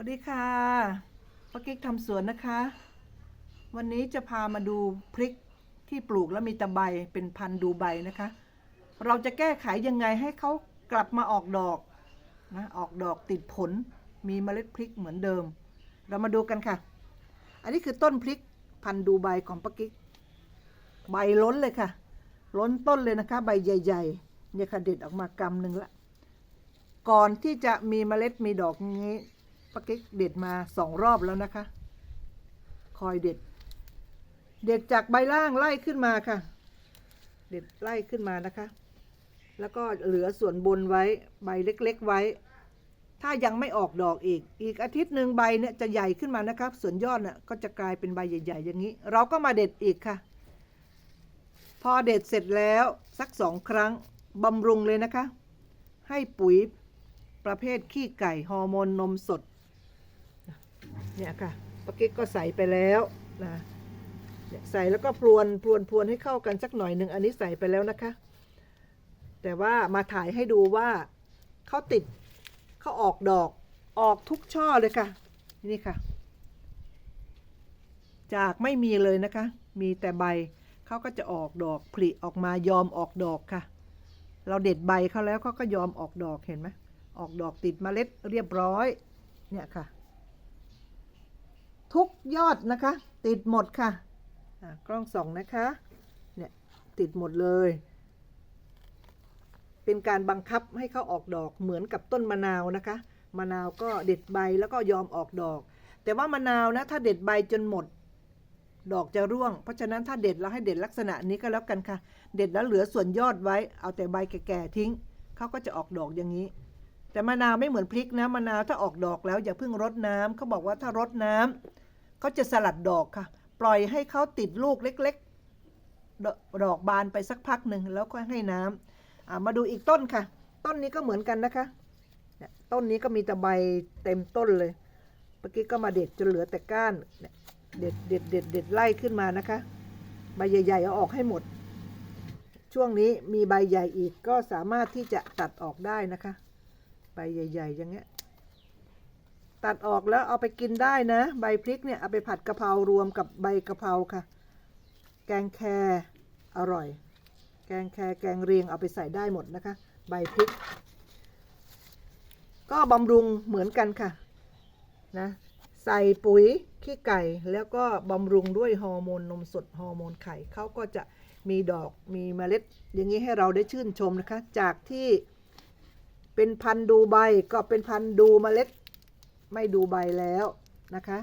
วัสดีค่ะป้ากิ๊กทำสวนนะคะ วันนี้จะพามาดูพริกที่ปลูกแล้วมีตะไบเป็นพันดูใบนะคะ เราจะแก้ไขยังไงให้เขากลับมาออกดอกนะออกดอกติดผลมีเมล็ดพริกเหมือนเดิม เรามาดูกันค่ะ อันนี้คือต้นพริกพันดูใบของป้ากิ๊กใบล้นเลยค่ะ ล้นต้นเลยนะคะ ใบใหญ่ๆเนี่ยค่ะเด็ดออกมากำหนึ่งละก่อนที่จะมีเมล็ดมีดอกอย่างนี้ ป้ากิ๊กเด็ดมาสองรอบแล้วนะคะ คอยเด็ด เด็ดจากใบล่างไล่ขึ้นมาค่ะ เด็ดไล่ขึ้นมานะคะ แล้วก็เหลือส่วนบนไว้ใบเล็กๆไว้ ถ้ายังไม่ออกดอกอีก อีกอาทิตย์หนึ่งใบเนี่ยจะใหญ่ขึ้นมานะครับ ส่วนยอดน่ะก็จะกลายเป็นใบใหญ่ ๆ อย่างนี้ เราก็มาเด็ดอีกค่ะ พอเด็ดเสร็จแล้วสักสองครั้งบำรุงเลยนะคะ ให้ปุ๋ยประเภทขี้ไก่ฮอร์โมนนมสด เนี่ยค่ะปากิ๊กก็ใส่ไปแล้วนะเนี่ยใส่แล้วก็พรวนพรวนพรวนให้เข้ากันสักหน่อยหนึ่งอันนี้ใส่ไปแล้วนะคะ แต่ว่ามาถ่ายให้ดูว่าเขาติดเขาออกดอกออกทุกช่อเลยค่ะนี่ค่ะ จากไม่มีเลยนะคะ มีแต่ใบเขาก็จะออกดอกผลิออกมายอมออกดอกค่ะ เราเด็ดใบเขาแล้วเขาก็ยอมออกดอกเห็นไหมออกดอกติดเมล็ดเรียบร้อยเนี่ยค่ะ ทุกยอดนะคะ ติดหมดค่ะกล้องส่องนะคะเนี่ยติดหมดเลย เป็นการบังคับให้เขาออกดอกเหมือนกับต้นมะนาวนะคะ มะนาวก็เด็ดใบแล้วก็ยอมออกดอก แต่ว่ามะนาวนะถ้าเด็ดใบจนหมด ดอกจะร่วง เพราะฉะนั้นถ้าเด็ดแล้วให้เด็ดลักษณะนี้ก็แล้วกันค่ะ เด็ดแล้วเหลือส่วนยอดไว้ เอาแต่ใบแก่ๆทิ้งเขาก็จะออกดอกอย่างนี้แต่มะนาวไม่เหมือนพริกนะมะนาวถ้าออกดอกแล้วอย่าเพิ่งรดน้ำเขาบอกว่าถ้ารดน้ำ เขาจะสลัดดอกค่ะ ปล่อยให้เขาติดลูกเล็กๆดอกดอกบานไปสักพักหนึ่งแล้วก็ให้น้ำมาดูอีกต้นค่ะ ต้นนี้ก็เหมือนกันนะคะต้นนี้ก็มีแต่ใบเต็มต้นเลยเมื่อกี้ก็มาเด็ดจนเหลือแต่ก้านเด็ดเด็ดเด็ดเด็ดไล่ขึ้นมานะคะใบใหญ่ๆเอาออกให้หมด ช่วงนี้มีใบใหญ่อีกก็สามารถที่จะตัดออกได้นะคะ ใบใหญ่ๆอย่างเงี้ย ตัดออกแล้วเอาไปกินได้นะ ใบพริกเนี่ยเอาไปผัดกะเพรารวมกับใบกะเพราค่ะ แกงแครอร่อย แกงแครแกงเรียงเอาไปใส่ได้หมดนะคะ ใบพริก ก็บำรุงเหมือนกันค่ะนะใส่ปุ๋ยขี้ไก่แล้วก็บำรุงด้วยฮอร์โมนนมสดฮอร์โมนไข่เขาก็จะมีดอกมีเมล็ด อย่างนี้ให้เราได้ชื่นชมนะคะ จากที่เป็นพันดูใบก็เป็นพันดูเมล็ด ไม่ดูใบแล้วนะคะ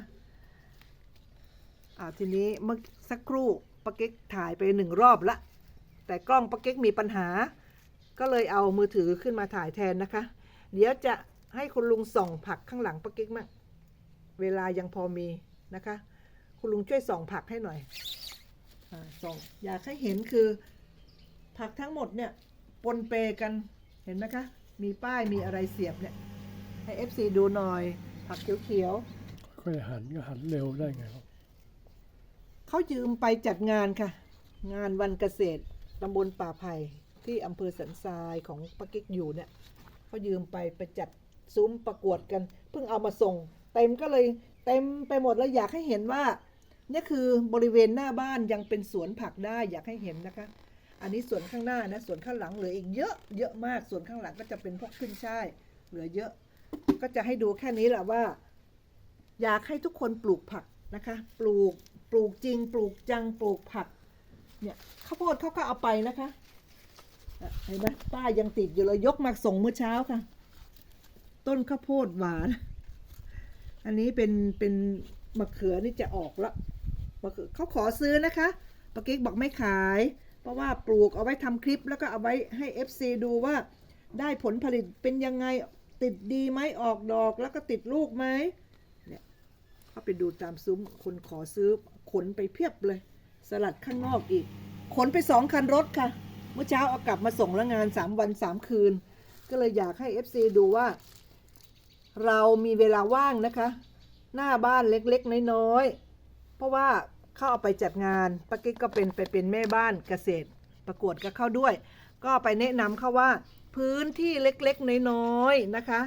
อ่าทีนี้เมื่อสักครู่ปะเก๊กถ่ายไปหนึ่งรอบละ แต่กล้องปะเก๊กมีปัญหา ก็เลยเอามือถือขึ้นมาถ่ายแทนนะคะ เดี๋ยวจะให้คุณลุงส่องผักข้างหลังปะเก๊กมางเวลายังพอมีนะคะ คุณลุงช่วยส่องผักให้หน่อยอส่องอยากให้เห็นคือผักทั้งหมดเนี่ยปนเปกันเห็นไหมคะ มีป้ายมีอะไรเสียบเนี่ยให้ FC ดูหน่อย ผักเขียวค่อยหันก็หันเร็วได้ไงครับๆเขายืมไปจัดงานค่ะ งานวันเกษตรตำบลป่าไผ่ที่อำเภอสันทรายของปากิ๊กอยู่เนี่ยเขายืมไปไปจัดซุ้มประกวดกัน เพิ่งเอามาส่ง เต็มก็เลยเต็มไปหมดแล้วอยากให้เห็นว่าเนี่ยคือบริเวณหน้าบ้านยังเป็นสวนผักได้อยากให้เห็นนะคะ อันนี้ส่วนข้างหน้านะส่วนข้างหลังเหลืออีกเยอะเยอะมากส่วนข้างหลังก็จะเป็นพวกขึ้นช่ายเหลือเยอะ ก็จะให้ดูแค่นี้แหละว่า อยากให้ทุกคนปลูกผักนะคะ ปลูกปลูกจริง ปลูกจังปลูกผัก เนี่ยข้าวโพดเขาก็เอาไปนะคะเห็นไหมป้ายังติดอยู่เลยยกมาส่งเมื่อเช้าค่ะ ต้นข้าวโพดหวาน อันนี้เป็นเป็นมะเขือนี่จะออกแล้วมะเขือเขาขอซื้อนะคะปากิ๊กบอกไม่ขาย เพราะว่าปลูกเอาไว้ทำคลิปแล้วก็เอาไว้ให้ FC ดูว่าได้ผลผลิตเป็นยังไง ติดดีไหมออกดอกแล้วก็ติดลูกไหมเนี่ยเขาไปดูตามซุ้มคนขอซื้อขนไปเพียบเลย สลัดข้างนอกอีก ขนไปสองคันรถค่ะ เมื่อเช้าเอากลับมาส่งแล้วงานสามวันสามคืน ก็เลยอยากให้ FC ดูว่า เรามีเวลาว่างนะคะ หน้าบ้านเล็กๆ น้อยๆ เพราะว่าเข้าเอาไปจัดงานปากิ๊กก็เป็นไปเป็นแม่บ้านเกษตร ประกวดก็เข้าด้วย ก็ไปแนะนำเขาว่า พื้นที่เล็กๆ น้อยๆ นะคะ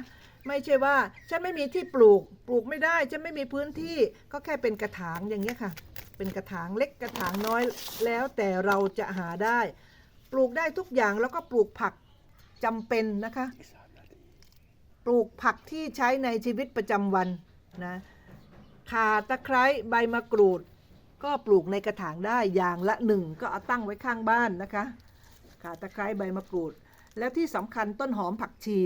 ไม่ใช่ว่า ฉันไม่มีที่ปลูก ปลูกไม่ได้ ฉันไม่มีพื้นที่ ก็แค่เป็นกระถางอย่างเงี้ยค่ะ เป็นกระถางเล็กกระถางน้อยแล้วแต่เราจะหาได้ ปลูกได้ทุกอย่างแล้วก็ปลูกผักจำเป็นนะคะ ปลูกผักที่ใช้ในชีวิตประจำวันนะข่าตะไคร้ใบมะกรูด ก็ปลูกในกระถางได้อย่างละหนึ่งก็เอาตั้งไว้ข้างบ้านนะคะข่าตะไคร้ใบมะกรูด แล้วที่สำคัญต้นหอมผักชี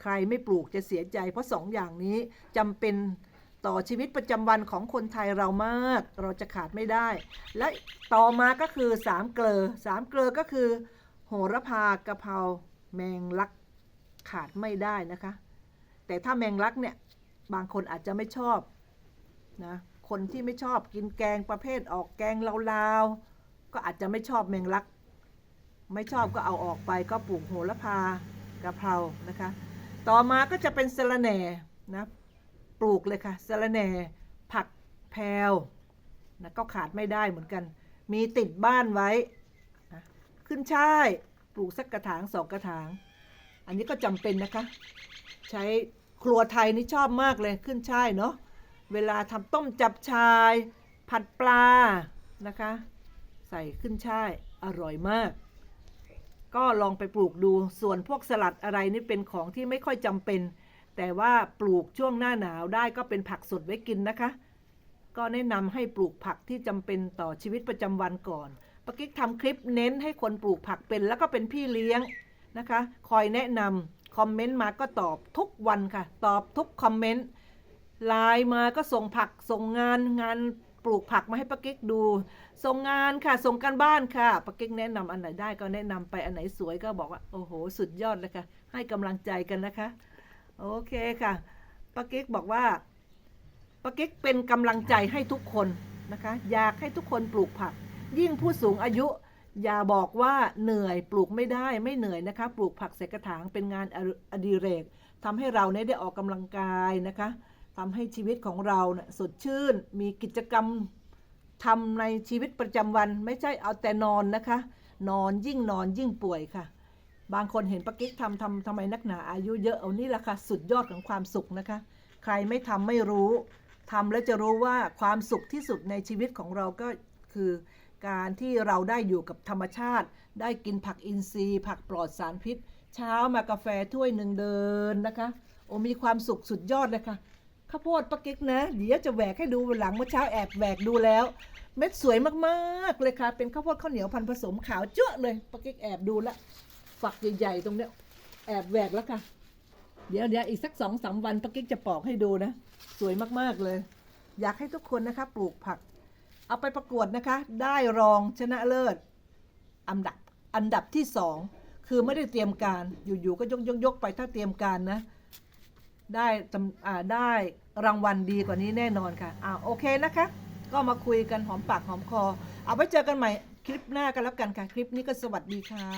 ใครไม่ปลูกจะเสียใจ เพราะสองอย่างนี้จำเป็นต่อชีวิตประจำวันของคนไทยเรามาก เราจะขาดไม่ได้ และต่อมาก็คือสามเกลอสามเกลอก็คือ โหระพากะเพราแมงลักขาดไม่ได้นะคะ แต่ถ้าแมงลักเนี่ยบางคนอาจจะไม่ชอบนะคนที่ไม่ชอบกินแกงประเภทออกแกงลาวๆก็อาจจะไม่ชอบแมงลัก ไม่ชอบก็เอาออกไปก็ปลูกโหระพากะเพรานะคะ ต่อมาก็จะเป็นสะระแหน่นะปลูกเลยค่ะสะระแหน่ผักแพรวนะก็ขาดไม่ได้เหมือนกัน มีติดบ้านไว้นะขึ้นช่ายปลูกสักกระถางสองกระถาง อันนี้ก็จำเป็นนะคะ ใช้ครัวไทยนี่ชอบมากเลยขึ้นช่ายเนาะเวลาทำต้มจับชาย ผัดปลานะคะ ใส่ขึ้นช่ายอร่อยมาก ก็ลองไปปลูกดูส่วนพวกสลัดอะไรนี่เป็นของที่ไม่ค่อยจำเป็น แต่ว่าปลูกช่วงหน้าหนาวได้ก็เป็นผักสดไว้กินนะคะ ก็แนะนำให้ปลูกผักที่จำเป็นต่อชีวิตประจำวันก่อนปากิ๊กทำคลิปเน้นให้คนปลูกผักเป็น แล้วก็เป็นพี่เลี้ยงนะคะ คอยแนะนำคอมเมนต์มาก็ตอบทุกวันค่ะ ตอบทุกคอมเมนต์ไลน์มาก็ส่งผักส่งงานงาน ลูกผักมาให้ป้าเก๊กดู ส่งงานค่ะ ส่งการบ้านค่ะป้าเก๊กแนะนำอันไหนได้ก็แนะนำไปอันไหนสวยก็บอกว่าโอ้โห สุดยอดเลยค่ะ ให้กำลังใจกันนะคะ โอเคค่ะป้าเก๊กบอกว่าป้าเก๊กเป็นกำลังใจให้ทุกคนนะคะ อยากให้ทุกคนปลูกผัก ยิ่งผู้สูงอายุ อย่าบอกว่าเหนื่อยปลูกไม่ได้ไม่เหนื่อยนะคะ ปลูกผักใส่กระถางเป็นงานออดิเรกทำให้เราเนี่ยได้ออกกำลังกายนะคะ ทำให้ชีวิตของเราเนี่ยสดชื่น มีกิจกรรมทำในชีวิตประจำวัน ไม่ใช่เอาแต่นอนนะคะ นอนยิ่งนอนยิ่งป่วยค่ะ บางคนเห็นปากิ๊กทำทำทำไมนักหนาอายุเยอะเอานี่แหละค่ะ สุดยอดของความสุขนะคะ ใครไม่ทำไม่รู้ทำแล้วจะรู้ว่าความสุขที่สุดในชีวิตของเราก็คือการที่เราได้อยู่กับธรรมชาติ ได้กินผักอินทรีย์ ผักปลอดสารพิษ เช้ามากาแฟถ้วยหนึ่งเดินนะคะ โอ้มีความสุขสุดยอดเลยค่ะ ข้าวโพดปากิ๊กนะ เดี๋ยวจะแหวกให้ดูหลังเมื่อเช้าแอบแหวกดูแล้ว เม็ดสวยมากๆเลยค่ะ เป็นข้าวโพดข้าวเหนียวพันผสมขาวเจ้าเลยปากิ๊กแอบดูละฝักใหญ่ๆตรงเนี้ยแอบแหวกแล้วค่ะ เดี๋ยวเดี๋ยวอีกสักสองสามวันปากิ๊กจะปอกให้ดูนะ สวยมากๆเลย อยากให้ทุกคนนะคะ ปลูกผัก เอาไปประกวดนะคะ ได้รองชนะเลิศ อันดับอันดับที่สองคือไม่ได้เตรียมการอยู่ๆก็ยกยกยกไปถ้าเตรียมการนะ ได้จำอ่าได้รางวัลดีกว่านี้แน่นอนค่ะอ่าโอเคนะคะ ก็มาคุยกันหอมปากหอมคอ เอาไว้เจอกันใหม่คลิปหน้ากันแล้วกันค่ะ คลิปนี้ก็สวัสดีค่ะ